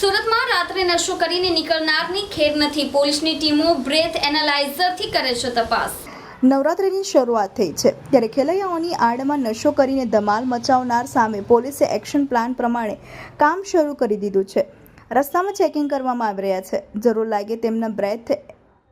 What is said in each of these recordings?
સુરતમાં રાત્રે નશો કરીને નીકળનારની ખેર નથી. પોલીસની ટીમો બ્રેથ એનાલાઇઝરથી કરે છે તપાસ. નવરાત્રિની શરૂઆત થઈ છે. ત્યારે ખેલૈયાઓની આડમાં નશો કરીને ધમાલ મચાવનાર સામે પોલીસે એક્શન પ્લાન પ્રમાણે કામ શરૂ કરી દીધું છે. રસ્તામાં ચેકિંગ કરવામાં આવી રહ્યા છે. જરૂર લાગે તેમના બ્રેથ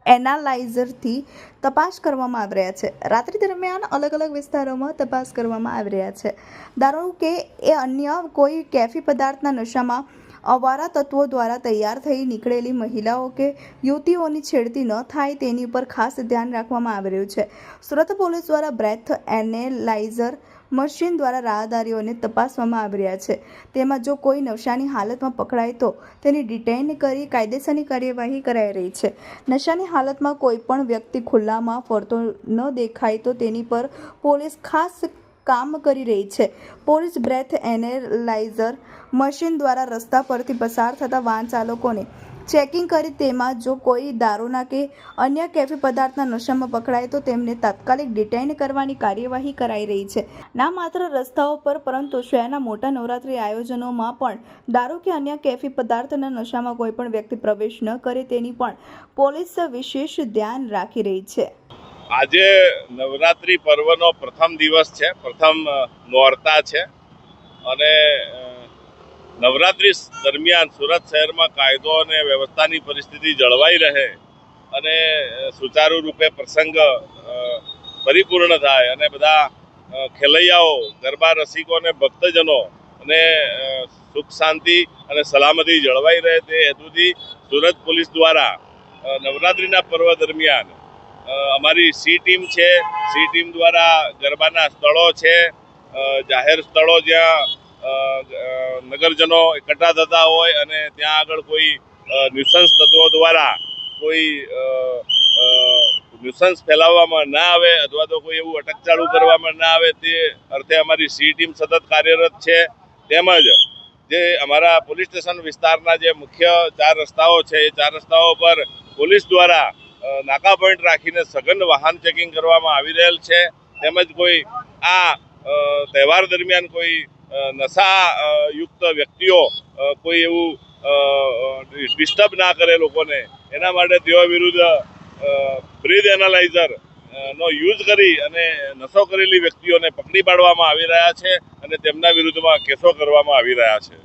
એનાલાઇઝરથી તપાસ કરવામાં આવી રહ્યા છે. રાત્રિ દરમિયાન અલગ અલગ વિસ્તારોમાં તપાસ કરવામાં આવી રહ્યા છે. દારૂ કે એ અન્ય કોઈ કેફી પદાર્થના નશામાં અવારા તત્વો દ્વારા તૈયાર થઈ નીકળેલી મહિલાઓ કે યુવતીઓની છેડતી ન થાય તેની ઉપર ખાસ ધ્યાન રાખવામાં આવી રહ્યું છે. સુરત પોલીસ દ્વારા બ્રેથ એનેલાઇઝર મશીન દ્વારા રાહદારીઓને તપાસવામાં આવી રહ્યા છે. તેમાં જો કોઈ નશાની હાલતમાં પકડાય તો તેની ડિટેઇન કરી કાયદેસરની કાર્યવાહી કરાઈ રહી છે. નશાની હાલતમાં કોઈ પણ વ્યક્તિ ખુલ્લામાં ફરતો ન દેખાય તો તેની પર પોલીસ ખાસ કામ કરી રહી છે. પોલીસ બ્રેથ એનેલાઇઝર મશીન દ્વારા રસ્તા પરથી પસાર થતા વાહન ચાલકોને ચેકિંગ કરી તેમાં જો કોઈ દારૂના કે અન્ય કેફી પદાર્થના નશામાં પકડાય તો તેમને તાત્કાલિક ડિટેઇન કરવાની કાર્યવાહી કરાઈ રહી છે. ના માત્ર રસ્તાઓ પર, પરંતુ શહેરના મોટા નવરાત્રિ આયોજનોમાં પણ દારૂ કે અન્ય કેફી પદાર્થના નશામાં કોઈ પણ વ્યક્તિ પ્રવેશ ન કરે તેની પણ પોલીસ વિશેષ ધ્યાન રાખી રહી છે. આજે નવરાત્રિ પર્વનો પ્રથમ દિવસ છે, પ્રથમ નોરતા છે. અને નવરાત્રી દરમિયાન સુરત શહેરમાં કાયદો અને વ્યવસ્થાની પરિસ્થિતિ જળવાઈ રહે અને સુચારુ રૂપે પ્રસંગ પરિપૂર્ણ થાય અને બધા ખેલૈયાઓ, ગરબા રસિકો અને ભક્તજનો અને સુખ શાંતિ અને સલામતી જળવાઈ રહે તે હેતુથી સુરત પોલીસ દ્વારા નવરાત્રિના પર્વ દરમિયાન અમારી સી ટીમ છે. સી ટીમ દ્વારા ગરબાના સ્થળો છે. જાહેર સ્થળો જ્યાં નગરજનો એકઠા થતા હોય અને ત્યાં આગળ કોઈ ન્યુસન્સ તત્વો દ્વારા કોઈ ન્યુસન્સ ફેલાવવામાં ના આવે અથવા તો કોઈ એવું અટકચાળું કરવામાં ના આવે તે અર્થે અમારી સી ટીમ સતત કાર્યરત છે. તેમજ જે અમારા પોલીસ સ્ટેશન વિસ્તારના જે મુખ્ય ચાર રસ્તાઓ છે, એ ચાર રસ્તાઓ પર પોલીસ દ્વારા નાકા પોઈન્ટ રાખીને સઘન વાહન ચેકિંગ કરવામાં આવી રહેલ છે. તેમજ કોઈ આ તહેવાર દરમિયાન કોઈ નશા યુક્ત વ્યક્તિઓ કોઈ એવું ડિસ્ટર્બ ના કરે લોકોને, એના માટે તેઓ વિરુદ્ધ બ્રીથ એનાલાઇઝર નો યુઝ કરી અને નશો કરેલી વ્યક્તિઓને પકડી પાડવામાં આવી રહ્યા છે અને તેમના વિરુદ્ધમાં કેસો કરવામાં આવી રહ્યા છે.